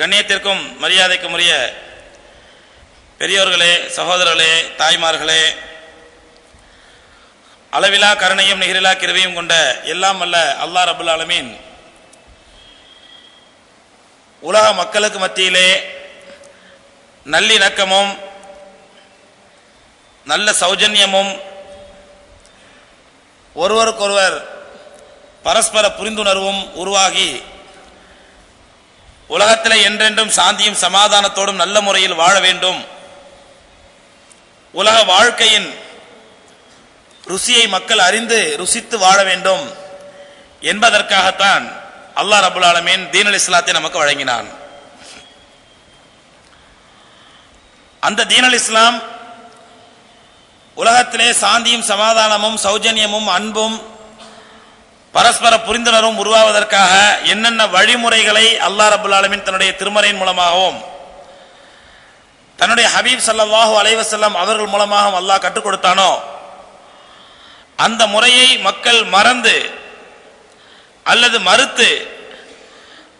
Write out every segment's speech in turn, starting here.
கண்ணியத்திற்கும் மரியாதைக்கும் உரிய பெரியோர்களே சகோதரர்களே தாய்மார்களே அளவிலா கருணையும் நிகரிலா கிருவையும் கொண்ட எல்லாம் அல்ல அல்லாஹ் ரபுல் ஆலமீன் உலக மக்களுக்கு மத்தியிலே நல்லிணக்கமும் நல்ல சௌஜன்யமும் ஒருவருக்கொருவர் பரஸ்பர புரிந்துணர்வும் உருவாகி உலகத்தில் என்றென்றும் சாந்தியும் சமாதானத்தோடும் நல்ல முறையில் வாழ வேண்டும். உலக வாழ்க்கையின் ருசியை மக்கள் அறிந்து ருசித்து வாழ வேண்டும் என்பதற்காகத்தான் அல்லாஹ் ரபுல் ஆலமீன் தீனல் இஸ்லாத்தை நமக்கு வழங்கினான். அந்த தீனல் இஸ்லாம் உலகத்திலே சாந்தியும் சமாதானமும் சௌஜன்யமும் அன்பும் பரஸ்பர புரிந்துணர்வும் உருவாவதற்காக என்னென்ன வழிமுறைகளை அல்லாஹ் ரபுல் ஆலமின் தன்னுடைய திருமறையின் மூலமாகவும் தன்னுடைய ஹபீப் சல்லாஹூ அலைஹி அவர்கள் மூலமாகவும் அல்லாஹ் கற்றுக் கொடுத்தானோ அந்த முறையை மக்கள் மறந்து அல்லது மறுத்து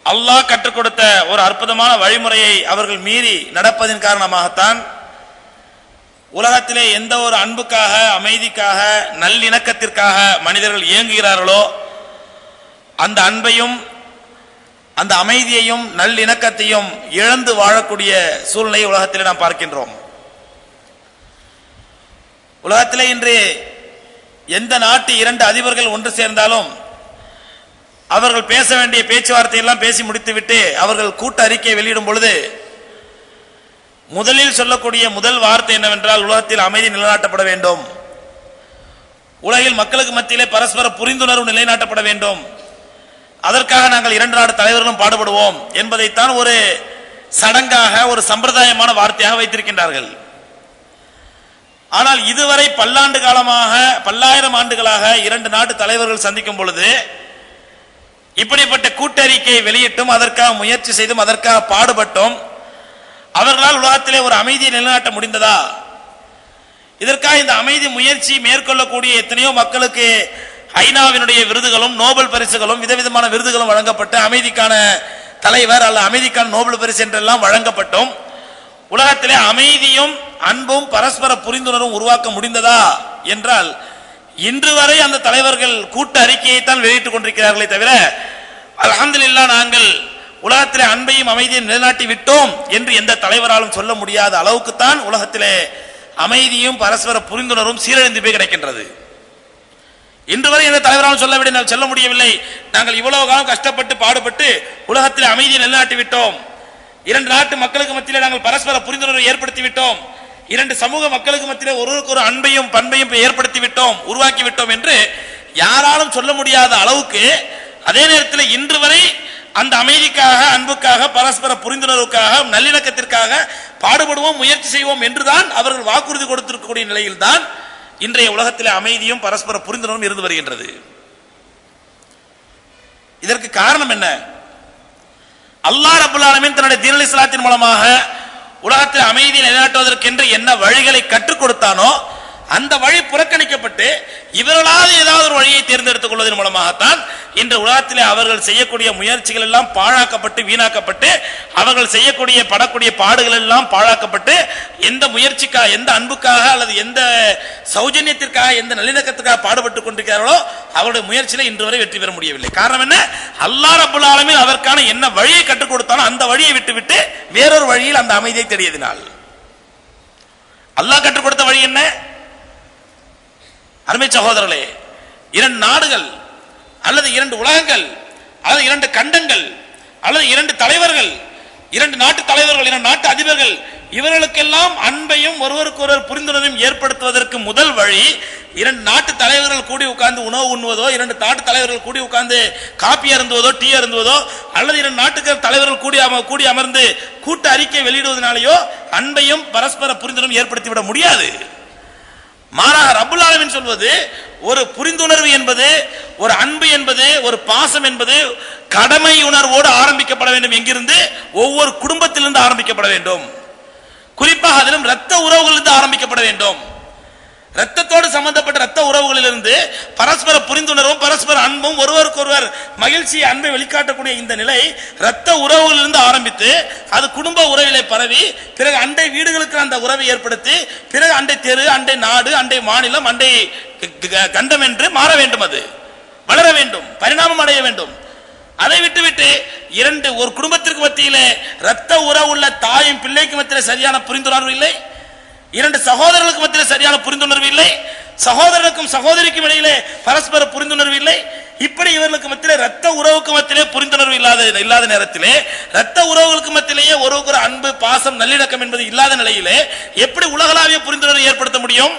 அல்லாஹ் கற்றுக் கொடுத்த ஒரு அற்புதமான வழிமுறையை அவர்கள் மீறி நடப்பதின் காரணமாகத்தான் உலகத்திலே எந்த ஒரு அன்புக்காக அமைதிக்காக நல்லிணக்கத்திற்காக மனிதர்கள் இயங்குகிறார்களோ அந்த அன்பையும் அந்த அமைதியையும் நல்லிணக்கத்தையும் இழந்து வாழக்கூடிய சூழ்நிலையை உலகத்திலே நாம் பார்க்கின்றோம். உலகத்திலே இன்று எந்த நாட்டு இரண்டு அதிபர்கள் ஒன்று சேர்ந்தாலும் அவர்கள் பேச வேண்டிய பேச்சுவார்த்தையெல்லாம் பேசி முடித்துவிட்டு அவர்கள் கூட்ட அறிக்கையை வெளியிடும் பொழுது முதலில் சொல்லக்கூடிய முதல் வார்த்தை என்னவென்றால் உலகத்தில் அமைதி நிலைநாட்டப்பட வேண்டும். உலகில் மக்களுக்கு மத்தியிலே பரஸ்பர புரிந்துணர்வு நிலைநாட்டப்பட வேண்டும். அதற்காக நாங்கள் இரண்டு நாடு தலைவர்களும் பாடுபடுவோம் என்பதைத்தான் ஒரு சடங்காக ஒரு சம்பிரதாயமான வார்த்தையாக வைத்திருக்கின்றார்கள். ஆனால் இதுவரை பல்லாண்டு காலமாக பல்லாயிரம் ஆண்டுகளாக இரண்டு நாட்டு தலைவர்கள் சந்திக்கும் பொழுது இப்படிப்பட்ட கூட்டறிக்கை வெளியிட்டும் அதற்காக முயற்சி செய்தும் அதற்காக பாடுபட்டும். அவர்களால் உலகத்திலே ஒரு அமைதியை நிலைநாட்ட முடிந்ததா? இதற்காக இந்த அமைதி முயற்சி மேற்கொள்ளக்கூடிய எத்தனையோ மக்களுக்கு ஐநாவினுடைய விருதுகளும் நோபல் பரிசுகளும் விதவிதமான விருதுகளும் வழங்கப்பட்டு அமைதிக்கான தலைவர் அல்ல அமைதிக்கான நோபல் பரிசு என்றெல்லாம் வழங்கப்பட்டும். உலகத்திலே அமைதியும் அன்பும் பரஸ்பர புரிந்துணர்வும் உருவாக்க முடிந்ததா? என்றால் இன்று வரை அந்த தலைவர்கள் கூட்ட அறிக்கையை தான் வெளியிட்டுக் கொண்டிருக்கிறார்களே தவிர அலமதுல்லா நாங்கள் உலகத்திலே அன்பையும் அமைதியும் நிலைநாட்டி விட்டோம் என்று எந்த தலைவராலும் சொல்ல முடியாத அளவுக்குத்தான் உலகத்திலே அமைதியும் பரஸ்பர புரிந்துணர்வும் சீரழிந்து போய் கிடைக்கின்றது. இன்று வரை எந்த தலைவராலும் சொல்ல சொல்ல முடியவில்லை. நாங்கள் இவ்வளவு காலம் கஷ்டப்பட்டு பாடுபட்டு உலகத்தில் அமைதியை நிலைநாட்டி விட்டோம். இரண்டு நாட்டு மக்களுக்கு மத்தியிலே நாங்கள் பரஸ்பர புரிந்துணர்வை ஏற்படுத்தி விட்டோம். இரண்டு சமூக மக்களுக்கு மத்தியிலே ஒருவருக்கு ஒரு அன்பையும் பண்பையும் ஏற்படுத்தி விட்டோம் உருவாக்கி விட்டோம் என்று யாராலும் சொல்ல முடியாத அளவுக்கு அதே நேரத்தில் இன்று வரை அந்த அமைதிக்காக அன்புக்காக பரஸ்பர புரிந்துணர்வுக்காக நல்லிணக்கத்திற்காக பாடுபடுவோம் முயற்சி செய்வோம் என்றுதான் அவர்கள் வாக்குறுதி கொடுத்திருக்கக்கூடிய நிலையில்தான் இன்றைய உலகத்தில் அமைதியும் பரஸ்பர புரிந்துணர்வும் இருந்து வருகின்றது. இதற்கு காரணம் என்ன? அல்லாஹ் ரபுல் தன்னுடைய தீனல் இஸ்லாத்தின் மூலமாக உலகத்தில் அமைதியை நிலைநாட்டுவதற்கென்று என்ன வழிகளை கற்றுக் கொடுத்தானோ அந்த வழி புறக்கணிக்கப்பட்டு இவர்களாவது ஏதாவது ஒரு வழியை தேர்ந்தெடுத்துக் கொள்வதன் மூலமாகத்தான் இன்று உலகத்திலே அவர்கள் செய்யக்கூடிய முயற்சிகள் எல்லாம் பாழாக்கப்பட்டு வீணாக்கப்பட்டு அவர்கள் செய்யக்கூடிய படக்கூடிய பாடுகள் எல்லாம் பாழாக்கப்பட்டு எந்த முயற்சிக்காக எந்த அன்புக்காக அல்லது எந்த சௌஜன்யத்திற்காக எந்த நல்லிணக்கத்துக்காக பாடுபட்டுக் கொண்டிருக்கிறார்களோ அவருடைய முயற்சியில இன்று வரை வெற்றி பெற முடியவில்லை. காரணம் என்ன? அல்லா ரபுல் ஆலமீன் அதற்கான என்ன வழியை கற்றுக் கொடுத்தாலும் அந்த வழியை விட்டுவிட்டு வேறொரு வழியில் அந்த அமைதியை தேடியதினால். அல்லாஹ் கற்றுக் கொடுத்த வழி என்ன? அருமை சகோதரர்களே இரண்டு நாடுகள் அல்லது இரண்டு உலகங்கள் அல்லது இரண்டு கண்டங்கள் அல்லது இரண்டு தலைவர்கள் இரண்டு நாட்டு தலைவர்கள் இரண்டு நாட்டு அதிபர்கள் இவர்களுக்கெல்லாம் அன்பையும் ஒருவருக்கொருவர் புரிந்துணர்வையும் ஏற்படுத்துவதற்கு முதல் வழி இரண்டு நாட்டு தலைவர்கள் கூடி உட்கார்ந்து உணவு உண்ணுவதோ இரண்டு நாட்டு தலைவர்கள் கூடி உட்கார்ந்து காப்பி அருந்துவதோ டீ அருந்துவதோ அல்லது இரண்டு நாட்டுக்கு தலைவர்கள் கூடி அம- கூடி அமர்ந்து கூட்ட அறிக்கை வெளியிடுவதனாலேயோ அன்பையும் பரஸ்பர புரிந்துணர்வும் ஏற்படுத்திவிட முடியாது. மாறாக ரப்புல் சொல்வது ஒரு புரிந்துணர்வு என்பது ஒரு அன்பு என்பது ஒரு பாசம் என்பது கடமை உணர்வோடு ஆரம்பிக்கப்பட வேண்டும். எங்கிருந்து? ஒவ்வொரு குடும்பத்திலிருந்து ஆரம்பிக்கப்பட வேண்டும். குறிப்பாக அதிலும் இரத்த உறவுகளிலிருந்து ஆரம்பிக்கப்பட வேண்டும். ரத்தத்தோடு சம்பந்தப்பட்ட ரத்த உறவுகளிலிருந்து பரஸ்பர புரிந்துணர்வும் பரஸ்பர அன்பும் ஒருவருக்கொருவர் மகிழ்ச்சியை அன்பை வெளிக்காட்டக்கூடிய இந்த நிலை ரத்த உறவுகளிலிருந்து ஆரம்பித்து அது குடும்ப உறவிலே பரவி பிறகு அண்டை வீடுகளுக்கு அந்த உறவை ஏற்படுத்தி பிறகு அண்டை தெரு அண்டை நாடு அண்டை மாநிலம் அண்டை க- கண்டம் என்று மாற வேண்டும் அது. வளர வேண்டும் பரிணாமம் அடைய வேண்டும். அதை விட்டுவிட்டு இரண்டு ஒரு குடும்பத்திற்கு மத்தியிலே ரத்த உறவு உள்ள தாயும் பிள்ளைக்கு மத்தியிலே சரியான புரிந்துணர்வு இல்லை. இரண்டு சகோதரர்களுக்கு மத்தியில் சரியான புரிந்துணர்வு இல்லை. சகோதரனுக்கும் சகோதரிக்கும் இடையிலே பரஸ்பர புரிந்துணர்வு இல்லை. இப்படி இவர்களுக்கு மத்தியிலே ரத்த உறவுக்கு மத்தியிலே புரிந்துணர்வு இல்லாத இல்லாத நேரத்திலே ரத்த உறவுகளுக்கு மத்தியிலேயே ஒருவருக்கு அன்பு பாசம் நல்லிணக்கம் என்பது இல்லாத நிலையிலே எப்படி உலகளாவிய புரிந்துணர்வை ஏற்படுத்த முடியும்?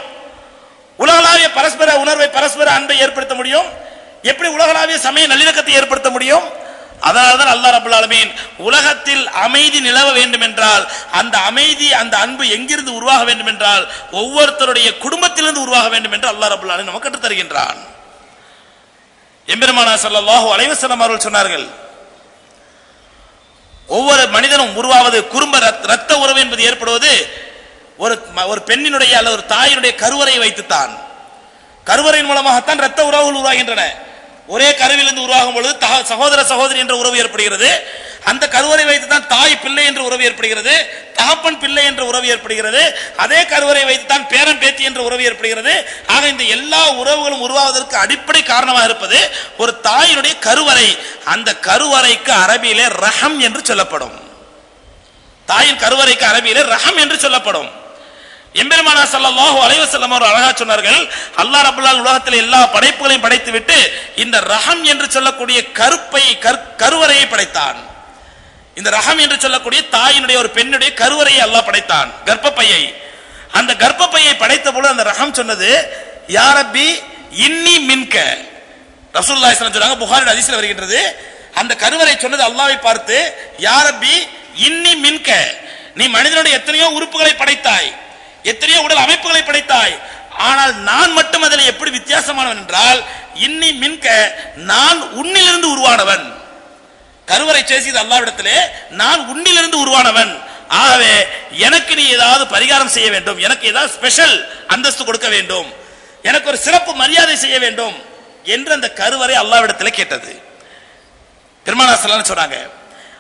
உலகளாவிய பரஸ்பர உணர்வை பரஸ்பர அன்பை ஏற்படுத்த முடியும்? எப்படி உலகளாவிய சமய நல்லிணக்கத்தை ஏற்படுத்த முடியும்? அதனால்தான் அல்லாஹ் ரபுல் ஆலமீன் உலகத்தில் அமைதி நிலவ வேண்டும் என்றால் அந்த அமைதி அந்த அன்பு எங்கிருந்து உருவாக வேண்டும் என்றால் ஒவ்வொருத்தருடைய குடும்பத்திலிருந்து உருவாக வேண்டும் என்று அல்லாஹ் ரபுல் நமக்கு கற்றுத் தருகின்றான். எம்பெருமானா ஸல்லல்லாஹு அலைவசலம் அவர்கள் சொன்னார்கள் ஒவ்வொரு மனிதனும் உருவாவது குடும்ப ரத்- ரத்த உறவு என்பது ஏற்படுவது ஒரு ஒரு பெண்ணினுடைய அல்லது ஒரு தாயினுடைய கருவறையை வைத்துத்தான். கருவறையின் மூலமாகத்தான் ரத்த உறவுகள் உருவாகின்றன. ஒரே கருவிலிருந்து உருவாகும் பொழுது சகோதர சகோதரி என்ற உறவு ஏற்படுகிறது. அந்த கருவறை வைத்து தான் தாய் பிள்ளை என்ற உறவு ஏற்படுகிறது. தகப்பன் பிள்ளை என்ற உறவு ஏற்படுகிறது. அதே கருவறை வைத்து தான் பேரன் பேத்தி என்ற உறவு ஏற்படுகிறது. ஆக இந்த எல்லா உறவுகளும் உருவாவதற்கு அடிப்படை காரணமாக இருப்பது ஒரு தாயினுடைய கருவறை. அந்த கருவறைக்கு அரபியிலே ரஹம் என்று சொல்லப்படும். தாயின் கருவறைக்கு அரபியிலே ரஹம் என்று சொல்லப்படும். எம்பெருமானா சல்லாஹு அலைஹி செல்லம் அவர் அழகா சொன்னார்கள் அல்லாஹ் ரபுல்லால் உலகத்தில் எல்லா படைப்புகளையும் படைத்து விட்டு இந்த ரஹம் என்று சொல்லக்கூடிய கருப்பை கருவறையை படைத்தான். இந்த ரஹம் என்று சொல்லக்கூடிய தாயினுடைய ஒரு பெண்ணுடைய கருவறையை அல்லாஹ் படைத்தான் கர்ப்பப்பையை. அந்த கர்ப்பப்பையை படைத்த போது அந்த ரஹம் சொன்னது யா இன்னி மின்க. ரசூல்லா சொன்னாங்க புகாரில் ஹதீஸ்ல வருகின்றது. அந்த கருவறை சொன்னது அல்லாவை பார்த்து யாரப்பி இன்னி மின்க. நீ மனிதனுடைய எத்தனையோ உறுப்புகளை படைத்தாய். எத்தனையோ உடல் அமைப்புகளை படைத்தாய். ஆனால் நான் மட்டும் அதில் எப்படி வித்தியாசமானவன் என்றால் இன்னி மின்க நான் உன்னிலிருந்து உருவானவன். கருவறை சேசியது அல்லாவிடத்திலே நான் உன்னிலிருந்து உருவானவன். ஆகவே எனக்கு நீ ஏதாவது பரிகாரம் செய்ய வேண்டும். எனக்கு ஏதாவது ஸ்பெஷல் அந்தஸ்து கொடுக்க வேண்டும். எனக்கு ஒரு சிறப்பு மரியாதை செய்ய வேண்டும் என்று அந்த கருவறை அல்லாவிடத்தில் கேட்டது. பெருமானா சொன்னாங்க.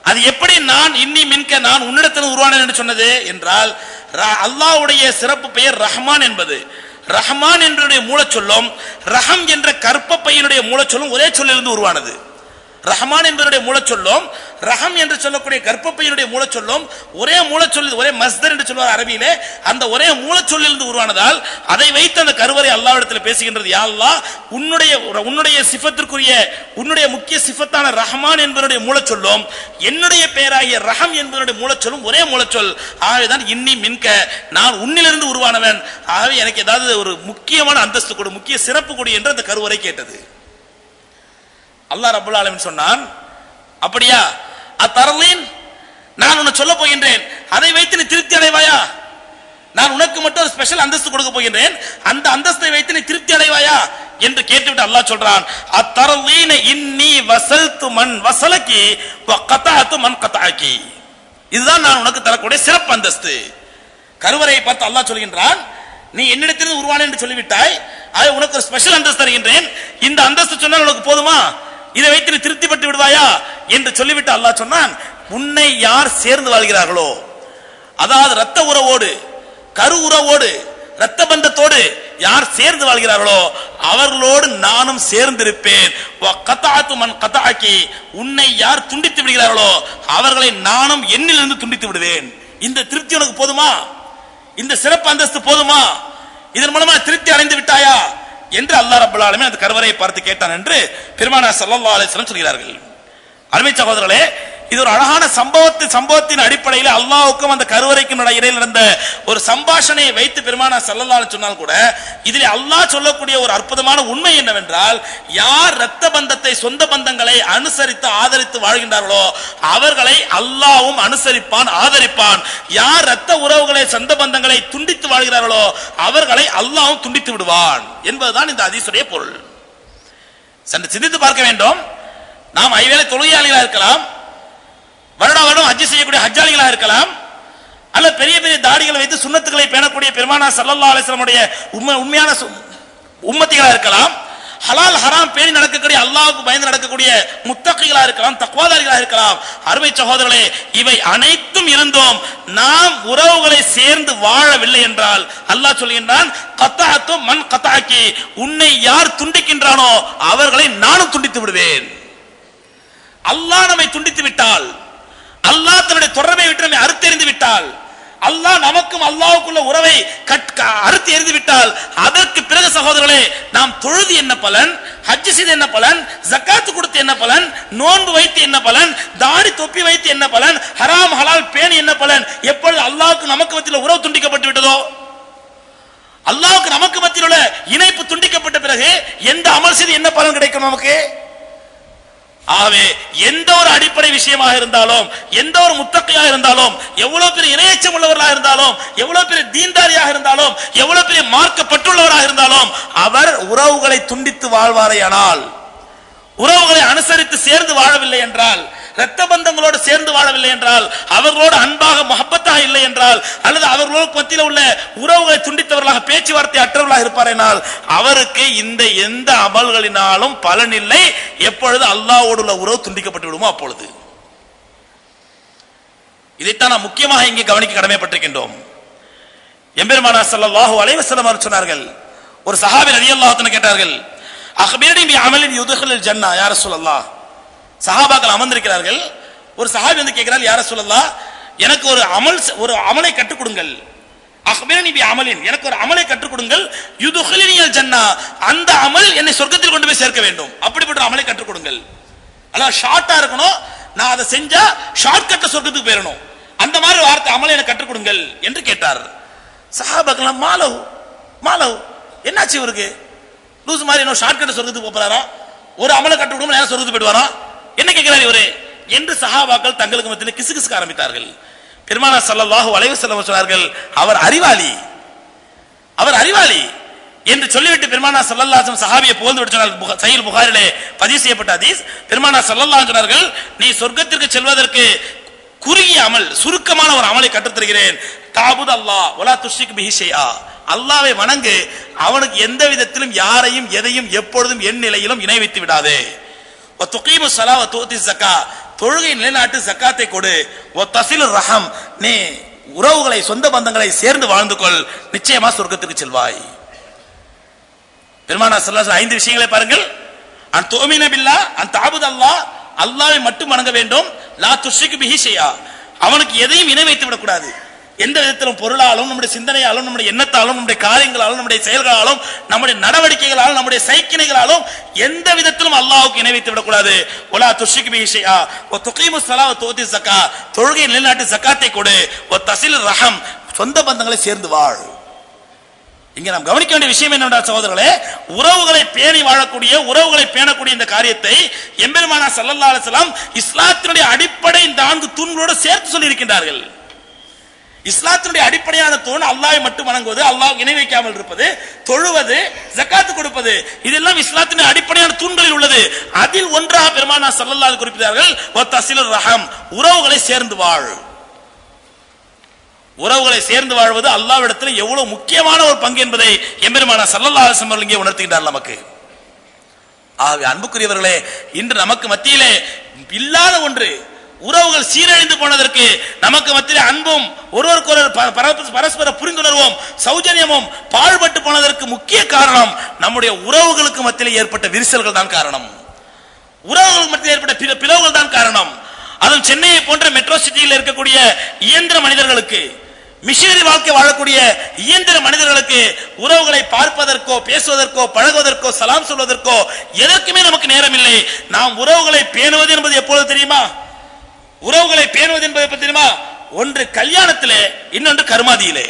அது எப்படி நான் இன்னி மின்க நான் உன்னிடத்தில் உருவானேன் என்று சொன்னது என்றால் ர- அல்லாஹ்வுடைய சிறப்பு பெயர் ரஹ்மான் என்பது. ரஹ்மான் என்றுடைய மூலச்சொல்லும் ரஹம் என்ற கற்ப பையனுடைய மூலச்சொல்லும் ஒரே சொல்லிலிருந்து உருவானது. ரஹமான் என்பதனுடைய மூலச்சொல்லும் ரஹம் என்று சொல்லக்கூடிய கர்ப்பப்பையினுடைய மூலச்சொல்லும் ஒரே மூலச்சொல்லில் ஒரே மஸ்தர் என்று சொல்வார் அரபியிலே அந்த ஒரே மூலச்சொல்லிலிருந்து உருவானதால் அதை வைத்து அந்த கருவறை அல்லாவிடத்தில் பேசுகின்றது. யாழ்லா உன்னுடைய உன்னுடைய சிஃபத்திற்குரிய உன்னுடைய முக்கிய சிஃபத்தான ரஹமான் என்பதனுடைய மூலச்சொல்லும் என்னுடைய பெயராகிய ரஹம் என்பதனுடைய மூலச்சொல்லும் ஒரே மூலச்சொல் ஆகவேதான் இன்னி மின்க நான் உன்னிலிருந்து உருவானவன். ஆகவே எனக்கு ஏதாவது ஒரு முக்கியமான அந்தஸ்து கொடு முக்கிய சிறப்பு கொடு என்று அந்த கருவறை கேட்டது. அல்லாஹ் ரபுல் ஆலமின் சொன்னான் அப்படியா? அத்தரலீன் நான் உன்னை சொல்ல போகின்றேன். அதை வைத்து நீ திருப்தி அடைவாயா? நான் உனக்கு மட்டும் ஒரு ஸ்பெஷல் அந்தஸ்து கொடுக்க போகின்றேன். அந்த அந்தஸ்தை வைத்து நீ திருப்தி அடைவாயா? என்று கேட்டுவிட்டு அல்லாஹ் சொல்றான் அத்தரலீன இன்னி வசல்து மன் வசலக்கி கதாத்து மன் கதாக்கி இதுதான் நான் உனக்கு தரக்கூடிய சிறப்பு அந்தஸ்து. கருவறையை பார்த்து அல்லாஹ் சொல்கின்றான் நீ என்னிடத்திலிருந்து உருவான என்று சொல்லிவிட்டாய். அதை உனக்கு ஒரு ஸ்பெஷல் அந்தஸ்து தருகின்றேன். இந்த அந்தஸ்து சொன்னால் உனக்கு போதுமா? இதை வைத்து நீ திருப்திப்பட்டு விடுவாயா? என்று சொல்லிவிட்டு அல்லாஹ் சொன்னான் உன்னை யார் சேர்ந்து வாழ்கிறார்களோ அதாவது ரத்த உறவோடு கரு உறவோடு ரத்த பந்தத்தோடு யார் சேர்ந்து வாழ்கிறார்களோ அவர்களோடு நானும் சேர்ந்திருப்பேன். வ கதாத்து மன் கதாக்கி உன்னை யார் துண்டித்து விடுகிறார்களோ அவர்களை நானும் என்னிலிருந்து துண்டித்து விடுவேன். இந்த திருப்தி உனக்கு போதுமா? இந்த சிறப்பு அந்தஸ்து போதுமா? இதன் மூலமா திருப்தி அடைந்து விட்டாயா? என்று அல்லா ரப்பல் அந்த கருவறையை பார்த்து கேட்டான் என்று பெருமானா சல்லா அலிஸ்லம் சொல்கிறார்கள். அருமை சகோதரர்களே இது ஒரு அழகான சம்பவத்து சம்பவத்தின் அடிப்படையில் அல்லாவுக்கும் அந்த கருவறைக்கும் இடையில் நடந்த ஒரு சம்பாஷணையை வைத்து பெருமானா சல்லல்லாஹு சொன்னால் கூட இதில் அல்லாஹ் சொல்லக்கூடிய ஒரு அற்புதமான உண்மை என்னவென்றால் யார் இரத்த பந்தத்தை சொந்த பந்தங்களை அனுசரித்து ஆதரித்து வாழ்கின்றார்களோ அவர்களை அல்லாவும் அனுசரிப்பான் ஆதரிப்பான். யார் இரத்த உறவுகளை சொந்த பந்தங்களை துண்டித்து வாழ்கிறார்களோ அவர்களை அல்லாவும் துண்டித்து விடுவான். என்பதுதான் இந்த அதிசுடைய பொருள். சற்று சிந்தித்து பார்க்க வேண்டும். நாம் ஐவேளை தொழுகையாளிகளாக இருக்கலாம். வருட வருடம் ஹஜ் செய்யக்கூடிய ஹஜ்ஜாளிகளாக இருக்கலாம் அல்ல பெரிய பெரிய தாடிகளை வைத்து சுண்ணத்துக்களை பேணக்கூடிய பெருமானா சல்லல்லா அலிஸ்லமுடைய உண்மை உண்மையான உம்மத்திகளாக இருக்கலாம் ஹலால் ஹராம் பேணி நடக்கக்கூடிய அல்லாவுக்கு பயந்து நடக்கக்கூடிய முத்தகைகளா இருக்கலாம் தக்குவாதாரிகளாக இருக்கலாம் அருமை சகோதரர்களே இவை அனைத்தும் இருந்தோம் நாம் உறவுகளை சேர்ந்து வாழவில்லை என்றால் அல்லாஹ் சொல்கின்றான் கத்தாத்தும் மண் கத்தாக்கி உன்னை யார் துண்டிக்கின்றானோ அவர்களை நானும் துண்டித்து விடுவேன் அல்லாஹ் நம்மை துண்டித்து விட்டால் அல்லாஹ் தன்னுடைய தொடர்பை விட்டு நம்மை அறுத்தெறிந்து விட்டால் அல்லாஹ் நமக்கும் அல்லாவுக்குள்ள உறவை கட்- அறுத்து எறிந்து விட்டால் அதற்கு பிறகு சகோதரர்களே நாம் தொழுது என்ன பலன் ஹஜ் செய்து என்ன பலன் ஜக்காத்து கொடுத்து என்ன பலன் நோன்பு வைத்து என்ன பலன் தாடி தொப்பி வைத்து என்ன பலன் ஹராம் ஹலால் பேணி என்ன பலன் எப்பொழுது அல்லாவுக்கு நமக்கு மத்தியில் உறவு துண்டிக்கப்பட்டு விட்டதோ? அல்லாவுக்கு நமக்கு மத்தியில் உள்ள இணைப்பு துண்டிக்கப்பட்ட பிறகு எந்த அமல் செய்து என்ன பலன் கிடைக்கும் நமக்கு? ஆகவே எந்த ஒரு அடிப்படை விஷயமாக இருந்தாலும் எந்த ஒரு முத்தக்கையாக இருந்தாலும் எவ்வளவு பெரிய இணையச்சம் உள்ளவர்களாக இருந்தாலும் எவ்வளவு பெரிய தீன்தாரியாக இருந்தாலும் எவ்வளவு பெரிய மார்க்கப்பட்டுள்ளவராக இருந்தாலும் அவர் உறவுகளை துண்டித்து வாழ்வாரையானால் உறவுகளை அனுசரித்து சேர்ந்து வாழவில்லை என்றால் இரத்த பந்தங்களோடு சேர்ந்து வாழவில்லை என்றால் அவர்களோடு அன்பாக முகப்பத்தாக இல்லை என்றால் அல்லது அவர்களோடு மத்தியில் உள்ள உறவுகளை துண்டித்தவர்களாக பேச்சுவார்த்தை அற்றவர்களாக இருப்பாரெனால் அவருக்கு இந்த எந்த அமல்களினாலும் பலன் இல்லை. எப்பொழுது அல்லாவோடு உள்ள உறவு துண்டிக்கப்பட்டு விடுமோ அப்பொழுது. இதைத்தான் நாம் முக்கியமாக இங்கே கவனிக்க கடமைப்பட்டிருக்கின்றோம். எம்பெருமானா ஸல்லல்லாஹு அலைவசல்லம் சொன்னார்கள் ஒரு சஹாபி ரலியல்லாஹு கேட்டார்கள் அகபீரடி அமலின் யுத்ஹிலுல் ஜன்னா யா சொல்லலாம் சஹாபாக்கள் அமர்ந்திருக்கிறார்கள். ஒரு சஹாபி வந்து கேட்கிறார் யார சொல்லலாம் எனக்கு ஒரு அமல் ஒரு அமலை கற்றுக் கொடுங்கள் அக்பிரனி அமலின். எனக்கு ஒரு அமலை கற்றுக் கொடுங்கள் யுத்ஹிலுனியல் ஜன்னா. அந்த அமல் என்னை சொர்க்கத்தில் கொண்டு போய் சேர்க்க வேண்டும். அப்படிப்பட்ட அமலை கற்றுக் கொடுங்கள் அதான் ஷார்ட்டா இருக்கணும். நான் அதை செஞ்சா ஷார்ட்கட்ட சொர்க்கத்துக்கு போயிடணும் அந்த மாதிரி வார்த்தை அமலை எனக்கு கற்றுக் கொடுங்கள் என்று கேட்டார். சஹாபாக்கெல்லாம் மாலவ் மாலவ் என்னாச்சு இவருக்கு? லூஸ் மாதிரி என்ன ஷார்ட்கட் சொர்க்கத்துக்கு போறாரா? ஒரு அமலை கற்றுக் கொடுங்க நேரம் சொர்க்கத்துக்கு போயிடுவாரா? என்ன கேட்கிறார் இவரு? என்று சஹாபாக்கள் தங்களுக்கு மத்தியில் கிசு கிசுக்க ஆரம்பித்தார்கள். பெருமானா சல்லாஹு வளைவு செல்ல சொன்னார்கள் அவர் அறிவாளி அவர் அறிவாளி. என்று சொல்லிவிட்டு பெருமானா சல்லல்லாசம் சஹாபியை புகழ்ந்து விட்டு சொன்னார் புக- புகாரிலே பதிவு செய்யப்பட்ட அதீஸ் பெருமானா சல்லல்லா சொன்னார்கள் நீ சொர்க்கத்திற்கு செல்வதற்கு குறுகிய அமல் சுருக்கமான ஒரு அமலை கற்றுத்தருகிறேன் தாபுத் அல்லாஹ் உலா துஷிக் பிஹி அல்லாவை வணங்கு அவனுக்கு எந்த விதத்திலும் யாரையும் எதையும் எப்பொழுதும் என் நிலையிலும் இணை வைத்து விடாதே. ஒ துகீமு ஸலா வ தொழுகை நிலைநாட்டு ஜக்காத்தை கொடு. ஒ தசிலு ரஹம். நீ உறவுகளை சொந்த பந்தங்களை சேர்ந்து வாழ்ந்து கொள். நிச்சயமா சொர்க்கத்துக்கு செல்வாய். பெருமானா ஸல்லல்லாஹு ஐந்து விஷயங்களை பாருங்கள். அன் துமின பில்லா அன் தாபுத் அல்லாஹ். அல்லாஹ்வை மட்டும் வணங்க வேண்டும். லா துஷ்ரிக் பிஹி ஷைஆ அவனுக்கு எதையும் இணை வைத்து விடக்கூடாது எந்த விதத்திலும் பொருளாலும் நம்முடைய சிந்தனையாலும் நம்முடைய எண்ணத்தாலும் நம்முடைய காரியங்களாலும் நம்முடைய செயல்களாலும் நம்முடைய நடவடிக்கைகளாலும் நம்முடைய சைக்கிணைகளாலும் எந்த விதத்திலும் அல்லாவுக்கு இணைவித்து விடக்கூடாது. ஒலா துஷிக்கு பிஹி ஓ ஒ துகீமு ஸலா சக்கா தொழுகை நிலைநாட்டு சக்காத்தை கொடு ஓ தசில் ரஹம் சொந்த பந்தங்களை சேர்ந்து வாழ். இங்க நாம் கவனிக்க வேண்டிய விஷயம் என்னவென்றால் சகோதரர்களே உறவுகளை பேணி வாழக்கூடிய உறவுகளை பேணக்கூடிய இந்த காரியத்தை எம்பெருமானா சல்லல்லா அலைஹி இஸ்லாத்தினுடைய அடிப்படை நான்கு தூண்களோடு சேர்த்து சொல்லி இருக்கின்றார்கள் இஸ்லாத்தினுடைய அடிப்படையான தூண் அல்லாஹ் மட்டும் வணங்குவது அல்லாஹ் இணை வைக்காமல் இருப்பது தொழுவது ஜக்காத்து கொடுப்பது இதெல்லாம் இஸ்லாத்தின் அடிப்படையான தூண்களில் உள்ளது. அதில் ஒன்றாக பெருமானா சல்லல்லாது குறிப்பிட்டார்கள் ரஹம் உறவுகளை சேர்ந்து வாழ். உறவுகளை சேர்ந்து வாழ்வது அல்லாவிடத்தில் எவ்வளவு முக்கியமான ஒரு பங்கு என்பதை எம்பெருமான சல்லல்லா அலிஸ்லம் இங்கே உணர்த்துகின்றார் நமக்கு. ஆகவே அன்புக்குரியவர்களே இன்று நமக்கு மத்தியிலே இல்லாத ஒன்று உறவுகள் சீரழிந்து போனதற்கு நமக்கு மத்தியிலே அன்பும் ஒருவருக்கொருவர் ப- பரஸ்பர புரிந்துணர்வும் சௌஜன்யமும் பாழ்பட்டு போனதற்கு முக்கிய காரணம் நம்முடைய உறவுகளுக்கு மத்தியில் ஏற்பட்ட விரிசல்கள் தான் காரணம். உறவுகள் மத்தியில் ஏற்பட்ட பிற பிளவுகள் தான் காரணம். அதுவும் சென்னையை போன்ற மெட்ரோ சிட்டியில் இருக்கக்கூடிய இயந்திர மனிதர்களுக்கு மிஷினரி வாழ்க்கை வாழக்கூடிய இயந்திர மனிதர்களுக்கு உறவுகளை பார்ப்பதற்கோ பேசுவதற்கோ பழகுவதற்கோ சலாம் சொல்வதற்கோ எதற்குமே நமக்கு நேரம் இல்லை நாம் உறவுகளை பேணுவது என்பது எப்பொழுது தெரியுமா? உறவுகளை பேணுவது என்பது எப்ப தெரியுமா? ஒன்று கல்யாணத்திலே இன்னொன்று கருமாதியிலே.